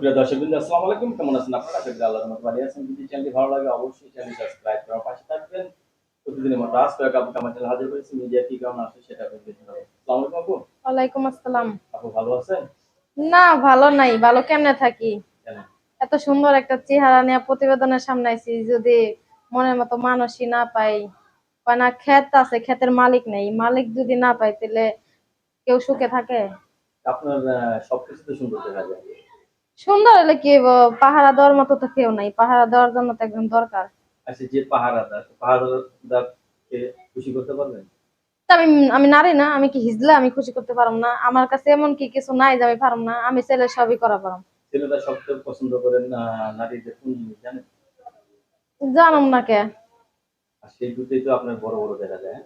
সুপ্রিয় দর্শকবৃন্দ আসসালামু আলাইকুম। কেমন আছেন আপনারা? আশা করি আল্লাহর রহমতে ভালো আছেন। যদি চ্যানেলটি ভালো লাগে অবশ্যই চ্যানেল সাবস্ক্রাইব করার পাশে থাকবেন। প্রতিদিনের মতো আজ কয়েক আপু আমার চ্যানেল হাজির করেছি মিডিয়া কি কেমন আছে সেটা আপনি দেখতে পাবেন আসসালামু আলাইকুম আপু। ওয়ালাইকুম আসসালাম। আপু ভালো আছেন? না ভালো নাই। ভালো কেমনে থাকি? এত সুন্দর একটা চেহারা নিয়ে প্রতিবেদনের সামনে আইছি যদি মনের মতো মানুষই না পাই বা না ক্ষেত আছে ক্ষেতের মালিক নেই। মালিক যদি না পাই তাহলে কেউ সুখে থাকে? আপনার সবকিছু তো সুন্দর দেখা যায়। সুন্দর হলে কি? পাহারা দেওয়ার মতো তো কেউ নাই। পাহারা দেওয়ার জন্য তো একজন দরকার। আচ্ছা যে পাহারাদার পাহারাদারকে খুশি করতে পারবেন? আমি আমি নারী না আমি কি হিজলা আমি খুশি করতে পারম না। আমার কাছে এমন কি কিছু নাই যে আমি পারম না আমি ছেলে সবই করা পারম ছেলেরা সবচেয়ে পছন্দ করেন নারীদের কোন জিনিস জানেন? জানম না কে। সেই দুটোই তো আপনার বড় বড় দেখা যায় হ্যাঁ?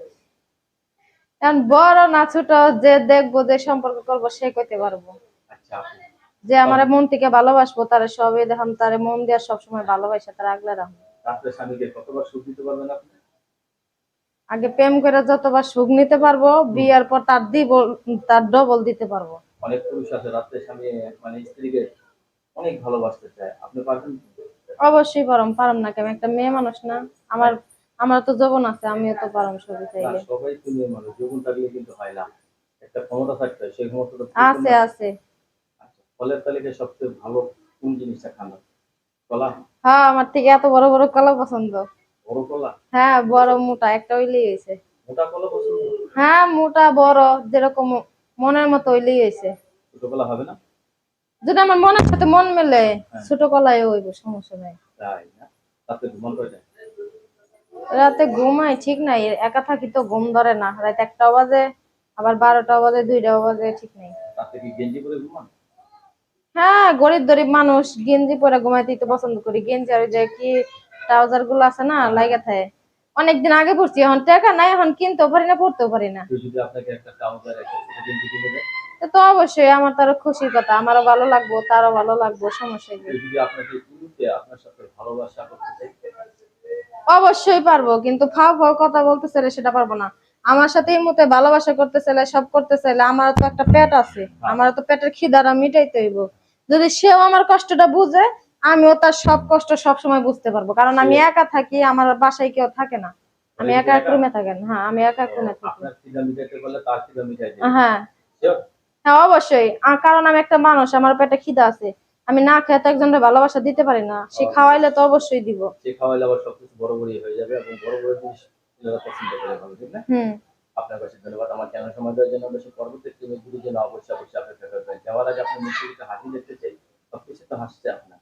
এখন বড় না ছোট যে দেখব যে সম্পর্ক করব সে কইতে পারব। আচ্ছা যে আমার মন থেকে ভালোবাসবো তারে সবই দেখাম তারে মন দিয়ে সবসময় ভালোবাসে তার আগলে রাখব। আগে প্রেম করে যতবার সুখ নিতে পারব বিয়ার পর তার দিব তার ডবল দিতে পারব। অনেক পুরুষ আছে রাত্রে স্বামী মানে স্ত্রীকে অনেক ভালোবাসতে চায়। আপনি পারবেন অবশ্যই পারম পারম না কেন? একটা মেয়ে মানুষ না। আমার আমার তো যৌবন আছে আমিও তো পারম সবই চাইলে। সবাই তো মেয়ে মানুষ যৌবন থাকলে কিন্তু হয় না। একটা ক্ষমতা থাকতে সেই ক্ষমতা আছে আছে। ফলের তালিকায় সবচেয়ে ভালো কোন জিনিসটা খানো কলা? হ্যাঁ আমার থেকে এত বড় বড় কলা পছন্দ। বড় কলা? হ্যাঁ বড় মোটা একটা হইলেই হয়েছে। মোটা কলা পছন্দ? হ্যাঁ মোটা বড় যেরকম মনের মতো হইলেই হয়েছে। ছোট কলা হবে না? যদি আমার মনের সাথে মন মেলে হ্যাঁ। ছোট কলাই হইব সমস্যা নাই। তাই না? রাতে ঘুমান কয়টা রাতে ঘুমাই ঠিক নাই। একা থাকি তো ঘুম ধরে না। রাত একটা বাজে আবার বারোটা বাজে দুইটা বাজে ঠিক নাই। রাতে কি গেঞ্জি পরে ঘুমান? হ্যাঁ গরিব গরিব মানুষ গেঞ্জি পরে ঘুমাইতেই তো পছন্দ করি। গেঞ্জি আর যে কি ট্রাউজারগুলো আছে না লাগে থাকে। অনেকদিন আগে পড়ছি এখন টাকা নাই এখন কিনতেও পারি না পড়তেও পারি না। তো অবশ্যই আমার তার খুশির কথা আমারও ভালো লাগবো তারও ভালো লাগবো সমস্যা কি? অবশ্যই পারব কিন্তু ফাও ফাও কথা বলতে চাইলে সেটা পারব না। আমার সাথে এই মতে ভালোবাসা করতে চাইলে সব করতে চাইলে আমারও তো একটা পেট আছে। আমার তো পেটের খিদাটা মিটাইতে হইব। যদি সেও আমার কষ্টটা বুঝে আমিও তার সব কষ্ট সব সময় বুঝতে পারব। কারণ আমি একা থাকি আমার বাসায় কেউ থাকে না। আমি একা এক রুমে থাকেন। হ্যাঁ আমি একা এক রুমে থাকি। হ্যাঁ। হ্যাঁ অবশ্যই। কারণ আমি একটা মানুষ আমার পেটে খিদা আছে। আমি না খেয়ে তো একজনের ভালোবাসা দিতে পারি না। সে খাওয়াইলে তো অবশ্যই দিব। সে খাওয়াইলে আবার সবকিছু বড় বড়ই হয়ে যাবে এবং বড় বড় জিনিস পছন্দ করে ভালো হুম। আপনার কাছে ধন্যবাদ। আমার চ্যানেল সময় দেওয়ার জন্য অবশ্যই পরবর্তী টিমের জন্য অবশ্যই অবশ্যই অপেক্ষা করবেন। যাওয়ার আগে আপনি মুখে হাসি দেখতে চাই, সবকিছু তো হাসছে আপনার।